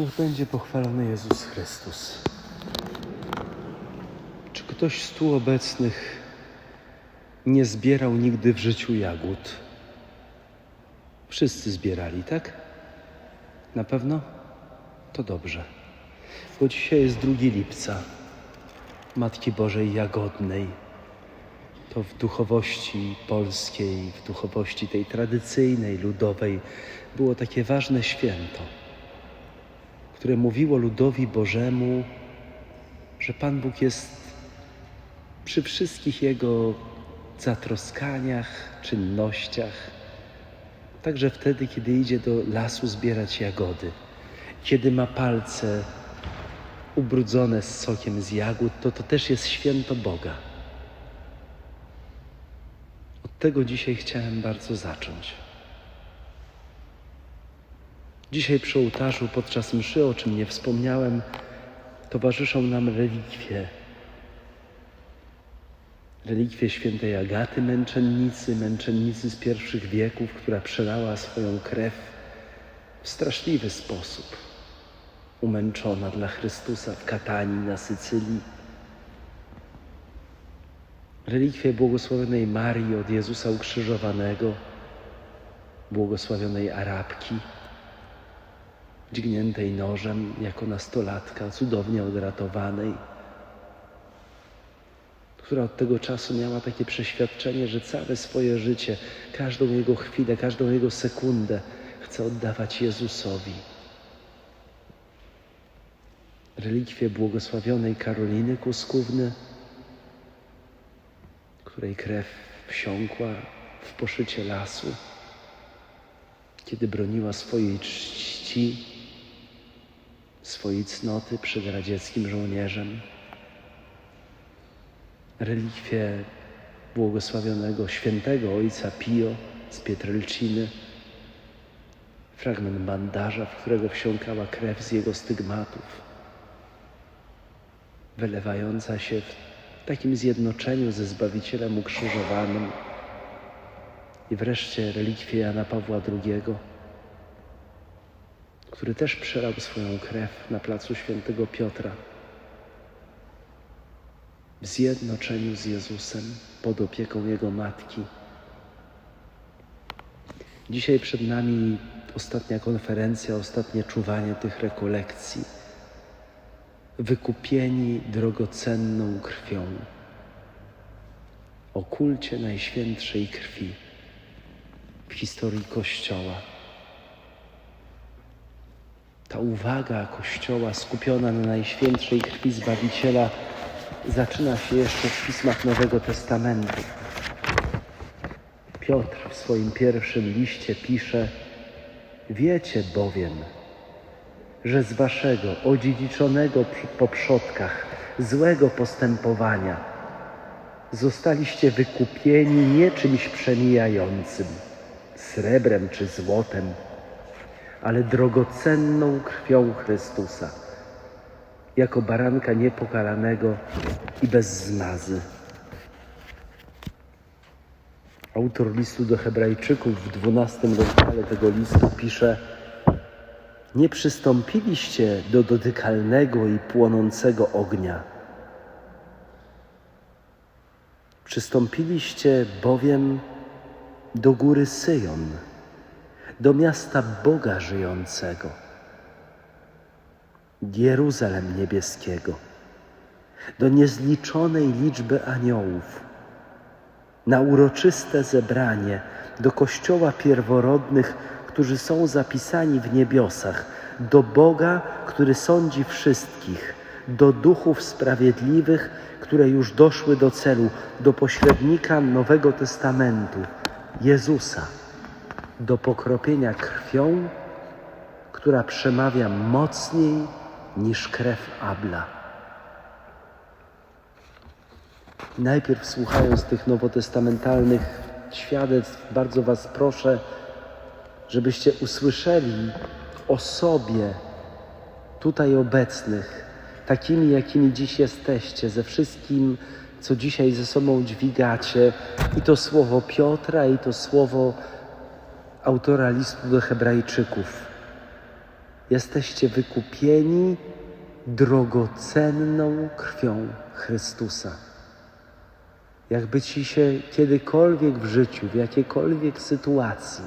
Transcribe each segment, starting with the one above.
Niech będzie pochwalony Jezus Chrystus. Czy ktoś z tu obecnych nie zbierał nigdy w życiu jagód? Wszyscy zbierali, tak? Na pewno? To dobrze. Bo dzisiaj jest 2 lipca, Matki Bożej Jagodnej. To w duchowości polskiej, w duchowości tej tradycyjnej, ludowej było takie ważne święto, które mówiło ludowi Bożemu, że Pan Bóg jest przy wszystkich jego zatroskaniach, czynnościach, także wtedy, kiedy idzie do lasu zbierać jagody, kiedy ma palce ubrudzone z sokiem z jagód, to to też jest święto Boga. Od tego dzisiaj chciałem bardzo zacząć. Dzisiaj przy ołtarzu podczas mszy, o czym nie wspomniałem, towarzyszą nam relikwie. Relikwie świętej Agaty męczennicy, męczennicy z pierwszych wieków, która przelała swoją krew w straszliwy sposób. Umęczona dla Chrystusa w Katanii na Sycylii. Relikwie błogosławionej Marii od Jezusa ukrzyżowanego, błogosławionej Arabki, dźgniętej nożem jako nastolatka, cudownie odratowanej, która od tego czasu miała takie przeświadczenie, że całe swoje życie, każdą jego chwilę, każdą jego sekundę chce oddawać Jezusowi. Relikwie błogosławionej Karoliny Kuskówny, której krew wsiąkła w poszycie lasu, kiedy broniła swojej czci, swojej cnoty przed radzieckim żołnierzem. Relikwie błogosławionego świętego ojca Pio z Pietrelciny, fragment bandaża, w którego wsiąkała krew z jego stygmatów, wylewająca się w takim zjednoczeniu ze Zbawicielem ukrzyżowanym. I wreszcie relikwie Jana Pawła II, który też przelał swoją krew na placu Świętego Piotra w zjednoczeniu z Jezusem pod opieką Jego Matki. Dzisiaj przed nami ostatnia konferencja, ostatnie czuwanie tych rekolekcji. Wykupieni drogocenną krwią. O kulcie Najświętszej Krwi w historii Kościoła. Ta uwaga Kościoła skupiona na Najświętszej Krwi Zbawiciela zaczyna się jeszcze w pismach Nowego Testamentu. Piotr w swoim pierwszym liście pisze: Wiecie bowiem, że z waszego odziedziczonego po przodkach złego postępowania zostaliście wykupieni nie czymś przemijającym, srebrem czy złotem, ale drogocenną krwią Chrystusa, jako baranka niepokalanego i bez zmazy. Autor listu do Hebrajczyków w dwunastym rozdziale tego listu pisze: Nie przystąpiliście do dotykalnego i płonącego ognia. Przystąpiliście bowiem do góry Syjon, do miasta Boga żyjącego, Jeruzalem niebieskiego, do niezliczonej liczby aniołów, na uroczyste zebranie do kościoła pierworodnych, którzy są zapisani w niebiosach, do Boga, który sądzi wszystkich, do duchów sprawiedliwych, które już doszły do celu, do pośrednika Nowego Testamentu, Jezusa, do pokropienia krwią, która przemawia mocniej niż krew Abla. Najpierw słuchając tych nowotestamentalnych świadectw, bardzo Was proszę, żebyście usłyszeli o sobie tutaj obecnych, takimi, jakimi dziś jesteście, ze wszystkim, co dzisiaj ze sobą dźwigacie, i to słowo Piotra, i to słowo autora listu do Hebrajczyków. Jesteście wykupieni drogocenną krwią Chrystusa. Jakby ci się kiedykolwiek w życiu, w jakiejkolwiek sytuacji,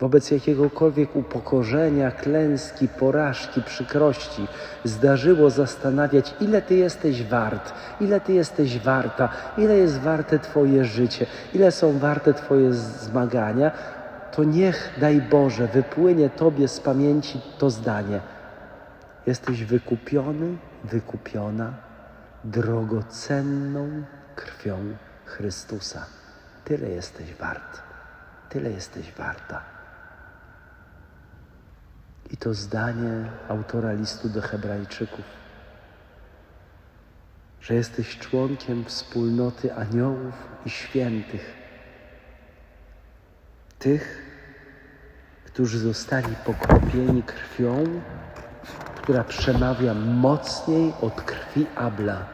wobec jakiegokolwiek upokorzenia, klęski, porażki, przykrości zdarzyło zastanawiać, ile Ty jesteś wart, ile Ty jesteś warta, ile jest warte Twoje życie, ile są warte Twoje zmagania, to niech, daj Boże, wypłynie Tobie z pamięci to zdanie. Jesteś wykupiony, wykupiona drogocenną krwią Chrystusa. Tyle jesteś wart, tyle jesteś warta. I to zdanie autora listu do Hebrajczyków, że jesteś członkiem wspólnoty aniołów i świętych, tych, którzy zostali pokropieni krwią, która przemawia mocniej od krwi Abla.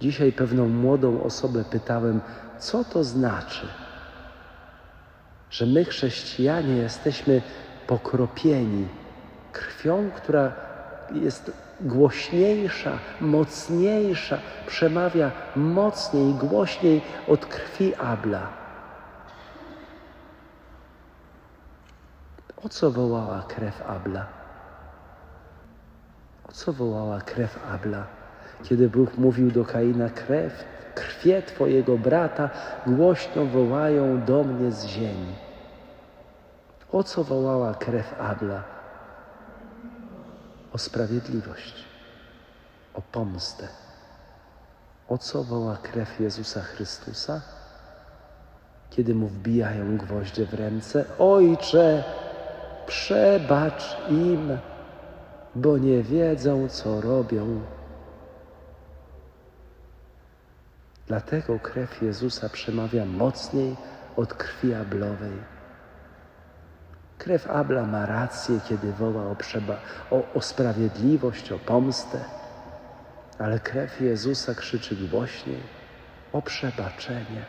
Dzisiaj pewną młodą osobę pytałem, co to znaczy, że my, chrześcijanie, jesteśmy pokropieni krwią, która jest głośniejsza, mocniejsza, przemawia mocniej, głośniej od krwi Abla. O co wołała krew Abla? O co wołała krew Abla? Kiedy Bóg mówił do Kaina, krew, krwie Twojego brata głośno wołają do mnie z ziemi. O co wołała krew Abla? O sprawiedliwość, o pomstę. O co woła krew Jezusa Chrystusa? Kiedy mu wbijają gwoździe w ręce, Ojcze, przebacz im, bo nie wiedzą, co robią. Dlatego krew Jezusa przemawia mocniej od krwi Ablowej. Krew Abla ma rację, kiedy woła o, przeba- o, o sprawiedliwość, o pomstę, ale krew Jezusa krzyczy głośniej o przebaczenie.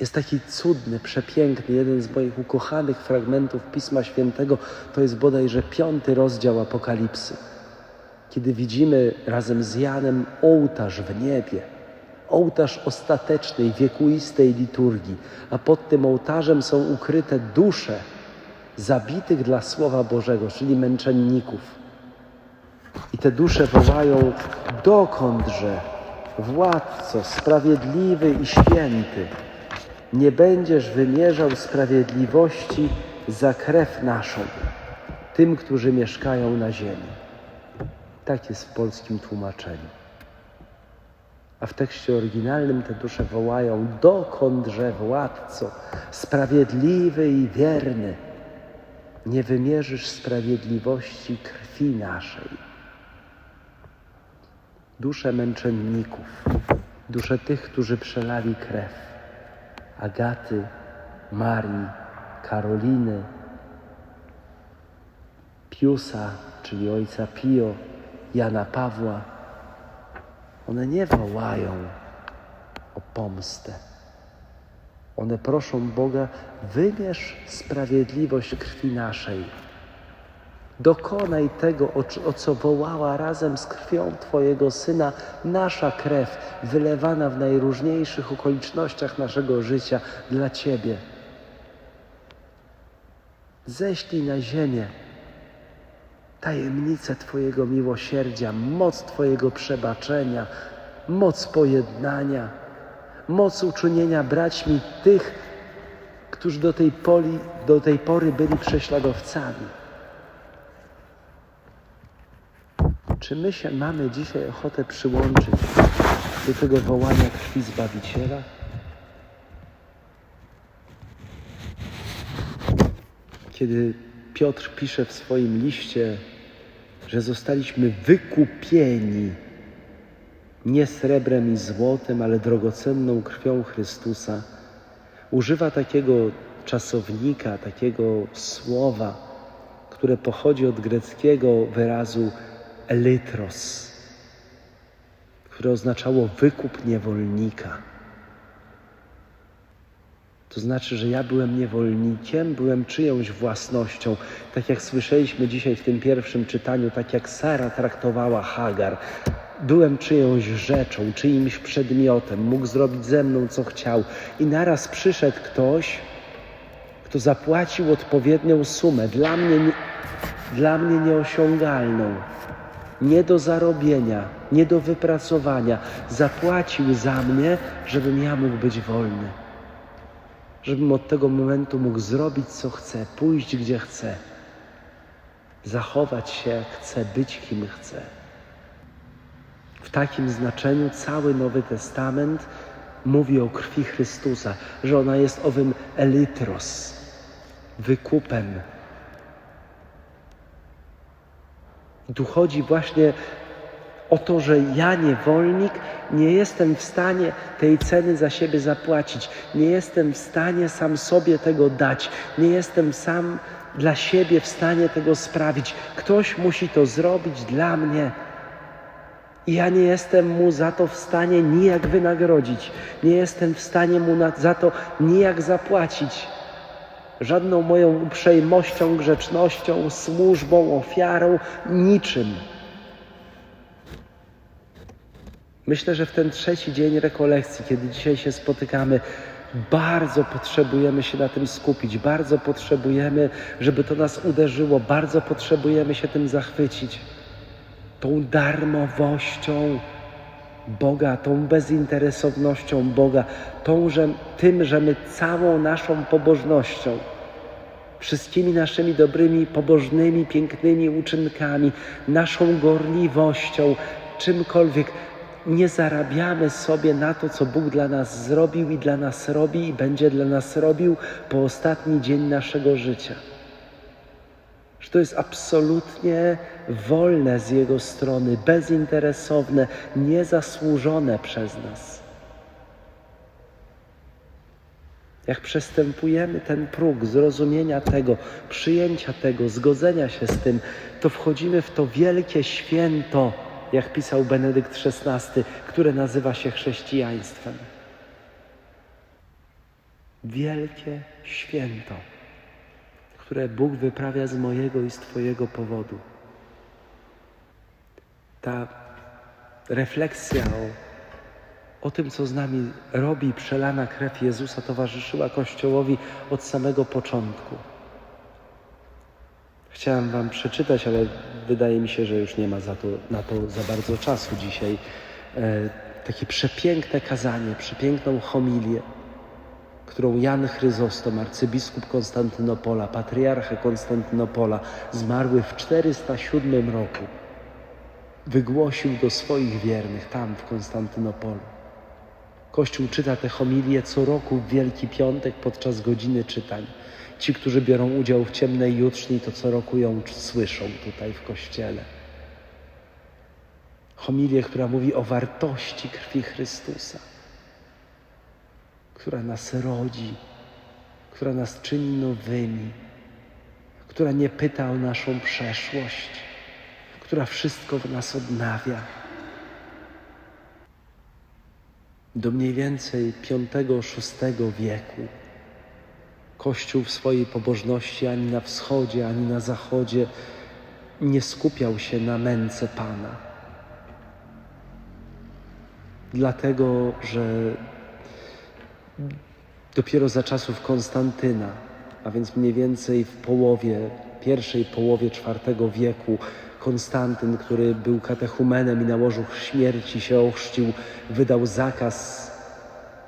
Jest taki cudny, przepiękny, jeden z moich ukochanych fragmentów Pisma Świętego, to jest bodajże piąty rozdział Apokalipsy, kiedy widzimy razem z Janem ołtarz w niebie ołtarz ostatecznej, wiekuistej liturgii, a pod tym ołtarzem są ukryte dusze zabitych dla Słowa Bożego, czyli męczenników. I te dusze wołają: Dokądże, władco, sprawiedliwy i święty, nie będziesz wymierzał sprawiedliwości za krew naszą, tym, którzy mieszkają na ziemi. Tak jest w polskim tłumaczeniu. A w tekście oryginalnym te dusze wołają: Dokądże, władco, sprawiedliwy i wierny, nie wymierzysz sprawiedliwości krwi naszej. Dusze męczenników, dusze tych, którzy przelali krew Agaty, Marii, Karoliny, Piusa, czyli ojca Pio, Jana Pawła one nie wołają o pomstę. One proszą Boga, wymierz sprawiedliwość krwi naszej. Dokonaj tego, o, co wołała razem z krwią Twojego Syna nasza krew, wylewana w najróżniejszych okolicznościach naszego życia dla Ciebie. Ześlij na ziemię tajemnicę Twojego miłosierdzia, moc Twojego przebaczenia, moc pojednania, moc uczynienia braćmi tych, którzy do tej, poli, do tej pory byli prześladowcami. Czy my się mamy dzisiaj ochotę przyłączyć do tego wołania krwi Zbawiciela? Kiedy Piotr pisze w swoim liście, że zostaliśmy wykupieni nie srebrem i złotem, ale drogocenną krwią Chrystusa. Używa takiego czasownika, takiego słowa, które pochodzi od greckiego wyrazu elytros, które oznaczało wykup niewolnika. To znaczy, że ja byłem niewolnikiem, byłem czyjąś własnością. Tak jak słyszeliśmy dzisiaj w tym pierwszym czytaniu, tak jak Sara traktowała Hagar. Byłem czyjąś rzeczą, czyimś przedmiotem, mógł zrobić ze mną co chciał. I naraz przyszedł ktoś, kto zapłacił odpowiednią sumę, dla mnie, nie, dla mnie nieosiągalną, nie do zarobienia, nie do wypracowania. Zapłacił za mnie, żebym ja mógł być wolny. Żebym od tego momentu mógł zrobić co chcę, pójść gdzie chcę, zachować się jak chcę, być kim chcę. W takim znaczeniu cały Nowy Testament mówi o krwi Chrystusa, że ona jest owym elitros, wykupem. Tu chodzi właśnie o to, że ja, niewolnik, nie jestem w stanie tej ceny za siebie zapłacić, nie jestem w stanie sam sobie tego dać, nie jestem sam dla siebie w stanie tego sprawić. Ktoś musi to zrobić dla mnie. I ja nie jestem mu za to w stanie nijak wynagrodzić, nie jestem w stanie mu za to nijak zapłacić. Żadną moją uprzejmością, grzecznością, służbą, ofiarą, niczym. Myślę, że w ten trzeci dzień rekolekcji, kiedy dzisiaj się spotykamy, bardzo potrzebujemy się na tym skupić, bardzo potrzebujemy, żeby to nas uderzyło, bardzo potrzebujemy się tym zachwycić. Tą darmowością Boga, tą bezinteresownością Boga, tą, że, tym, że my całą naszą pobożnością, wszystkimi naszymi dobrymi, pobożnymi, pięknymi uczynkami, naszą gorliwością, czymkolwiek, nie zarabiamy sobie na to, co Bóg dla nas zrobił i dla nas robi i będzie dla nas robił po ostatni dzień naszego życia. Że to jest absolutnie wolne z Jego strony, bezinteresowne, niezasłużone przez nas. Jak przestępujemy ten próg zrozumienia tego, przyjęcia tego, zgodzenia się z tym, to wchodzimy w to wielkie święto jak pisał Benedykt XVI, które nazywa się chrześcijaństwem. Wielkie święto, które Bóg wyprawia z mojego i z Twojego powodu. Ta refleksja o, o tym, co z nami robi przelana krew Jezusa, towarzyszyła Kościołowi od samego początku. Chciałem Wam przeczytać, ale wydaje mi się, że już nie ma za to, na to za bardzo czasu dzisiaj. E, takie przepiękne kazanie, przepiękną homilię, którą Jan Chryzostom, arcybiskup Konstantynopola, patriarcha Konstantynopola, zmarły w 407 roku, wygłosił do swoich wiernych tam w Konstantynopolu. Kościół czyta te homilie co roku w Wielki Piątek podczas godziny czytań. Ci, którzy biorą udział w ciemnej jutrzni, to co roku ją słyszą tutaj w kościele. Homilię, która mówi o wartości krwi Chrystusa, która nas rodzi, która nas czyni nowymi, która nie pyta o naszą przeszłość, która wszystko w nas odnawia. Do mniej więcej V-VI wieku Kościół w swojej pobożności ani na wschodzie, ani na zachodzie nie skupiał się na męce Pana. Dlatego, że dopiero za czasów Konstantyna, a więc mniej więcej w połowie, pierwszej połowie IV wieku, Konstantyn, który był katechumenem i na łożu śmierci się ochrzcił, wydał zakaz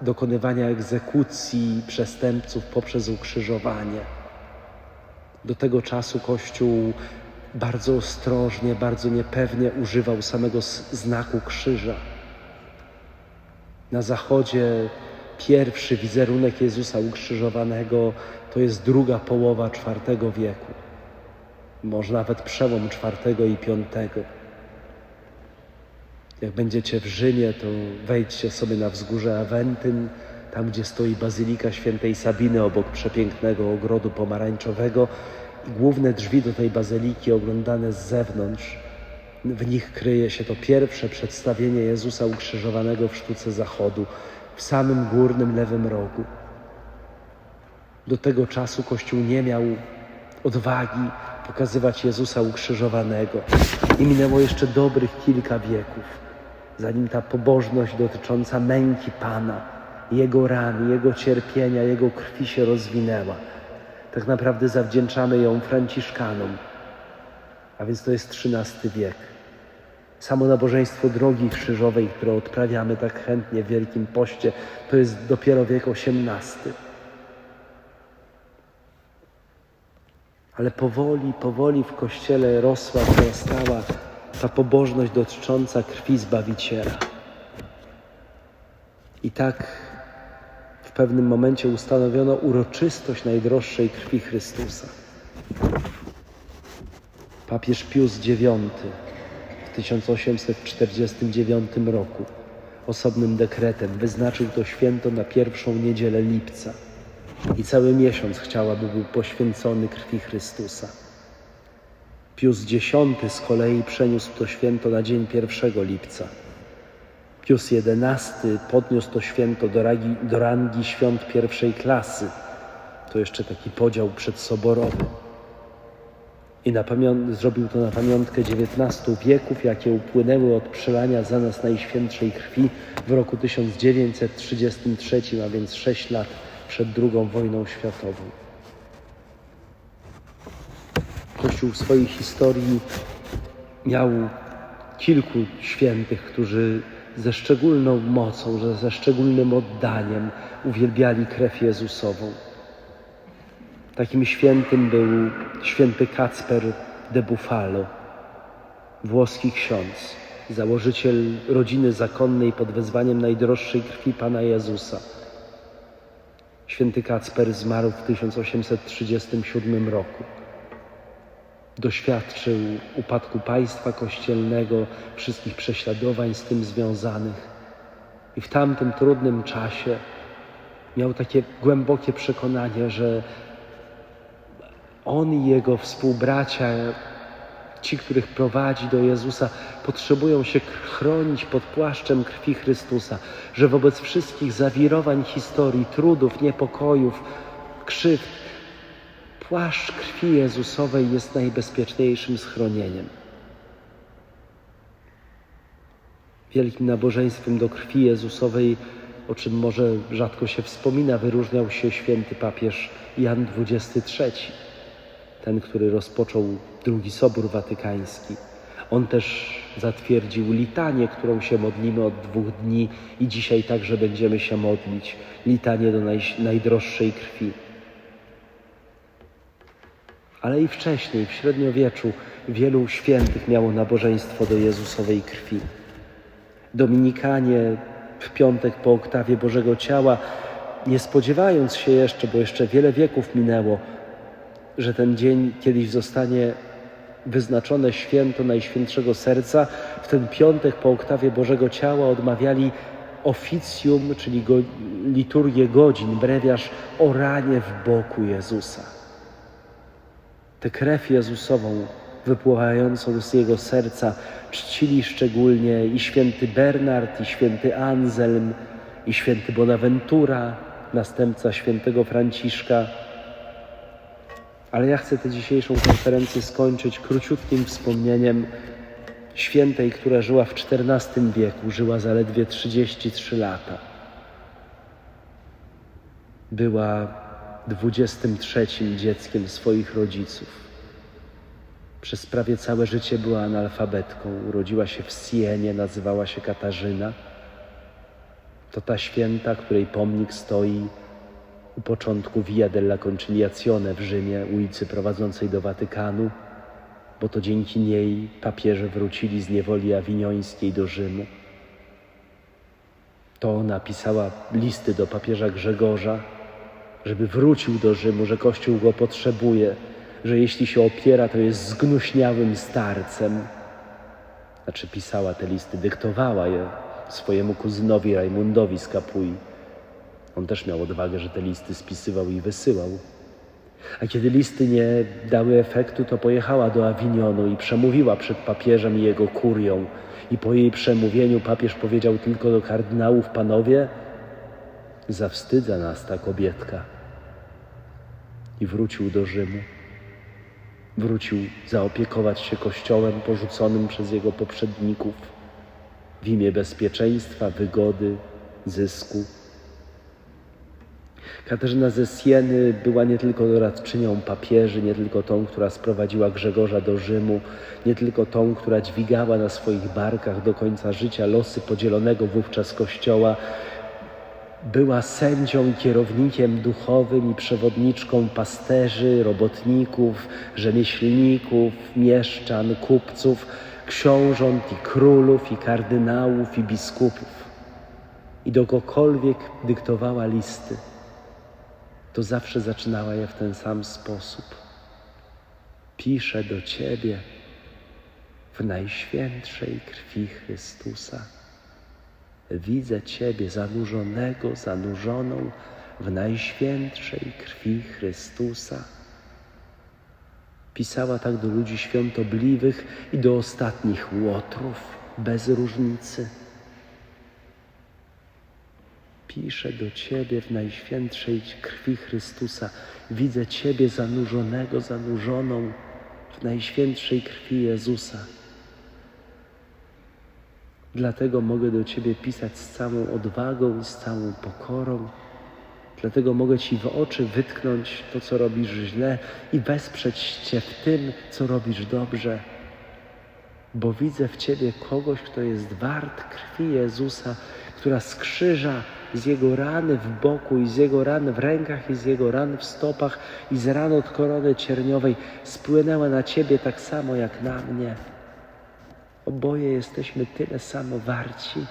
dokonywania egzekucji przestępców poprzez ukrzyżowanie. Do tego czasu Kościół bardzo ostrożnie, bardzo niepewnie używał samego znaku krzyża. Na zachodzie pierwszy wizerunek Jezusa ukrzyżowanego to jest druga połowa IV wieku, może nawet przełom IV i V. Jak będziecie w Rzymie, to wejdźcie sobie na wzgórze Awentyn, tam gdzie stoi Bazylika Świętej Sabiny obok przepięknego ogrodu pomarańczowego i główne drzwi do tej bazyliki oglądane z zewnątrz. W nich kryje się to pierwsze przedstawienie Jezusa ukrzyżowanego w sztuce zachodu, w samym górnym lewym rogu. Do tego czasu Kościół nie miał odwagi pokazywać Jezusa ukrzyżowanego. I minęło jeszcze dobrych kilka wieków, zanim ta pobożność dotycząca męki Pana, Jego ran, Jego cierpienia, Jego krwi się rozwinęła. Tak naprawdę zawdzięczamy ją Franciszkanom, a więc to jest XIII wiek. Samo nabożeństwo drogi krzyżowej, które odprawiamy tak chętnie w Wielkim Poście, to jest dopiero wiek XVIII. Ale powoli, powoli w Kościele rosła, wzrastała ta pobożność dotycząca krwi Zbawiciela. I tak w pewnym momencie ustanowiono uroczystość najdroższej krwi Chrystusa. Papież Pius IX w 1849 roku osobnym dekretem wyznaczył to święto na pierwszą niedzielę lipca i cały miesiąc chciałaby był poświęcony krwi Chrystusa. Pius X z kolei przeniósł to święto na dzień 1 lipca. Pius XI podniósł to święto do rangi, do rangi świąt pierwszej klasy. To jeszcze taki podział przedsoborowy. I na zrobił to na pamiątkę XIX wieków, jakie upłynęły od przelania za nas Najświętszej Krwi w roku 1933, a więc 6 lat przed II wojną światową. Kościół w swojej historii miał kilku świętych, którzy ze szczególną mocą, że ze szczególnym oddaniem uwielbiali krew Jezusową. Takim świętym był święty Kacper de Buffalo, włoski ksiądz, założyciel rodziny zakonnej pod wezwaniem najdroższej krwi Pana Jezusa. Święty Kacper zmarł w 1837 roku. Doświadczył upadku państwa kościelnego, wszystkich prześladowań z tym związanych. I w tamtym trudnym czasie miał takie głębokie przekonanie, że on i jego współbracia, ci, których prowadzi do Jezusa, potrzebują się chronić pod płaszczem krwi Chrystusa, że wobec wszystkich zawirowań historii, trudów, niepokojów, krzywd, płaszcz krwi Jezusowej jest najbezpieczniejszym schronieniem. Wielkim nabożeństwem do krwi Jezusowej, o czym może rzadko się wspomina, wyróżniał się święty papież Jan XXIII ten, który rozpoczął drugi Sobór Watykański. On też zatwierdził litanię, którą się modlimy od dwóch dni i dzisiaj także będziemy się modlić. Litanię do naj, najdroższej krwi. Ale i wcześniej, w średniowieczu, wielu świętych miało nabożeństwo do Jezusowej krwi. Dominikanie w piątek po oktawie Bożego Ciała, nie spodziewając się jeszcze, bo jeszcze wiele wieków minęło, że ten dzień kiedyś zostanie wyznaczone święto Najświętszego Serca, w ten piątek po oktawie Bożego Ciała odmawiali oficjum, czyli go, liturgię godzin, brewiarz o ranie w boku Jezusa. Tę krew Jezusową wypływającą z Jego serca czcili szczególnie i święty Bernard, i święty Anselm, i święty Bonaventura, następca świętego Franciszka, ale ja chcę tę dzisiejszą konferencję skończyć króciutkim wspomnieniem świętej, która żyła w XIV wieku, żyła zaledwie 33 lata. Była 23 dzieckiem swoich rodziców. Przez prawie całe życie była analfabetką. Urodziła się w Sienie, nazywała się Katarzyna. To ta święta, której pomnik stoi u początku Via della Conciliazione w Rzymie, ulicy prowadzącej do Watykanu, bo to dzięki niej papieże wrócili z niewoli awiniońskiej do Rzymu. To ona pisała listy do papieża Grzegorza, żeby wrócił do Rzymu, że Kościół go potrzebuje, że jeśli się opiera, to jest zgnuśniałym starcem. Znaczy pisała te listy, dyktowała je swojemu kuzynowi Rajmundowi z Kapui. On też miał odwagę, że te listy spisywał i wysyłał. A kiedy listy nie dały efektu, to pojechała do Awinionu i przemówiła przed papieżem i jego kurią. I po jej przemówieniu papież powiedział tylko do kardynałów: Panowie, zawstydza nas ta kobietka. i wrócił do Rzymu. Wrócił zaopiekować się kościołem porzuconym przez jego poprzedników w imię bezpieczeństwa, wygody, zysku. Katarzyna ze Sieny była nie tylko doradczynią papieży, nie tylko tą, która sprowadziła Grzegorza do Rzymu, nie tylko tą, która dźwigała na swoich barkach do końca życia losy podzielonego wówczas Kościoła. Była sędzią i kierownikiem duchowym i przewodniczką pasterzy, robotników, rzemieślników, mieszczan, kupców, książąt i królów, i kardynałów, i biskupów. I do kogokolwiek dyktowała listy to zawsze zaczynała je w ten sam sposób. Piszę do Ciebie w najświętszej krwi Chrystusa. Widzę Ciebie zanurzonego, zanurzoną w najświętszej krwi Chrystusa. Pisała tak do ludzi świątobliwych i do ostatnich łotrów, bez różnicy piszę do Ciebie w najświętszej krwi Chrystusa. Widzę Ciebie zanurzonego, zanurzoną w najświętszej krwi Jezusa. Dlatego mogę do Ciebie pisać z całą odwagą i z całą pokorą. Dlatego mogę Ci w oczy wytknąć to, co robisz źle i wesprzeć Cię w tym, co robisz dobrze. Bo widzę w Ciebie kogoś, kto jest wart krwi Jezusa, która z krzyża z jego rany w boku i z jego ran w rękach i z jego ran w stopach i z ran od korony cierniowej spłynęła na Ciebie tak samo jak na mnie. Oboje jesteśmy tyle samo warci.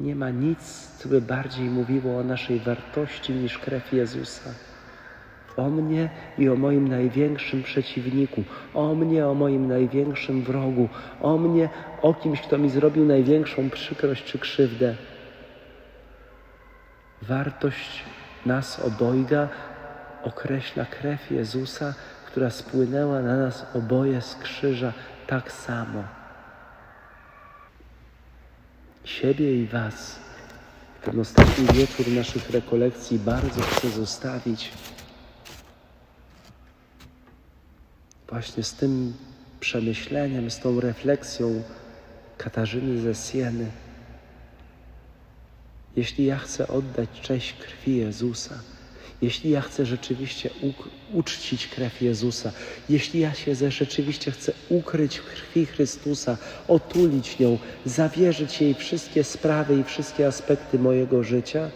Nie ma nic, co by bardziej mówiło o naszej wartości niż krew Jezusa. O mnie i o moim największym przeciwniku, o mnie, o moim największym wrogu, o mnie, o kimś, kto mi zrobił największą przykrość czy krzywdę. Wartość nas obojga określa krew Jezusa, która spłynęła na nas oboje z krzyża tak samo. Siebie i Was ten ostatni wieczór naszych rekolekcji bardzo chcę zostawić właśnie z tym przemyśleniem, z tą refleksją Katarzyny ze Sieny. Jeśli ja chcę oddać cześć krwi Jezusa, jeśli ja chcę rzeczywiście uczcić krew Jezusa, jeśli ja się rzeczywiście chcę ukryć w krwi Chrystusa, otulić nią, zawierzyć jej wszystkie sprawy i wszystkie aspekty mojego życia,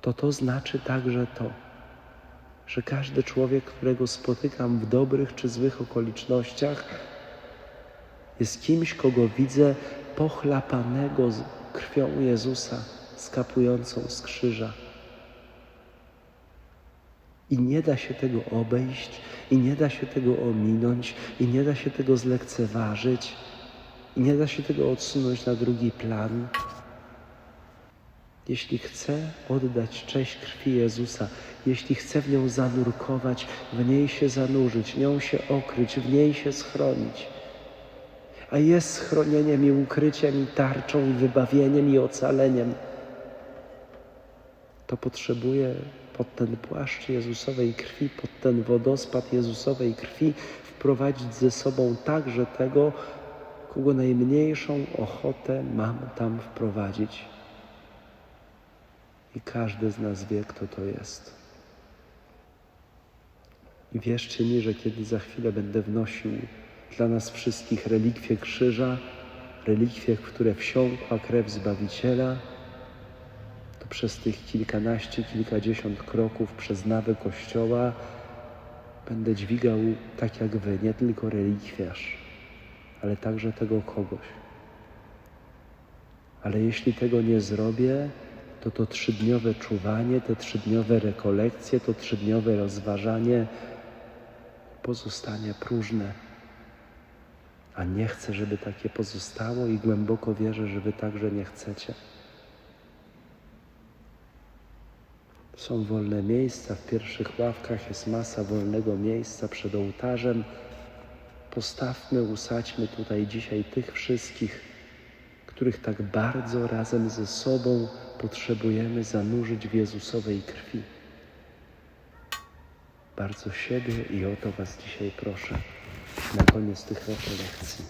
to to znaczy także to, że każdy człowiek, którego spotykam w dobrych czy złych okolicznościach, jest kimś, kogo widzę pochlapanego krwią Jezusa skapującą z krzyża. I nie da się tego obejść, i nie da się tego ominąć, i nie da się tego zlekceważyć, i nie da się tego odsunąć na drugi plan. Jeśli chcę oddać cześć krwi Jezusa, jeśli chcę w nią zanurkować, w niej się zanurzyć, nią się okryć, w niej się schronić, a jest schronieniem i ukryciem, i tarczą, i wybawieniem, i ocaleniem, to potrzebuje pod ten płaszcz Jezusowej krwi, pod ten wodospad Jezusowej krwi wprowadzić ze sobą także tego, kogo najmniejszą ochotę mam tam wprowadzić. I każdy z nas wie, kto to jest. I wierzcie mi, że kiedy za chwilę będę wnosił dla nas wszystkich relikwie krzyża, relikwie, w które wsiąkła krew Zbawiciela, przez tych kilkanaście, kilkadziesiąt kroków przez nawy Kościoła będę dźwigał tak jak Wy, nie tylko relikwiarz, ale także tego kogoś. Ale jeśli tego nie zrobię, to to trzydniowe czuwanie, te trzydniowe rekolekcje, to trzydniowe rozważanie pozostanie próżne a nie chcę, żeby takie pozostało i głęboko wierzę, że Wy także nie chcecie. Są wolne miejsca, w pierwszych ławkach jest masa wolnego miejsca przed ołtarzem. Postawmy, usadźmy tutaj dzisiaj tych wszystkich, których tak bardzo razem ze sobą potrzebujemy zanurzyć w Jezusowej krwi. bardzo siebie i o to Was dzisiaj proszę na koniec tych rekolekcji.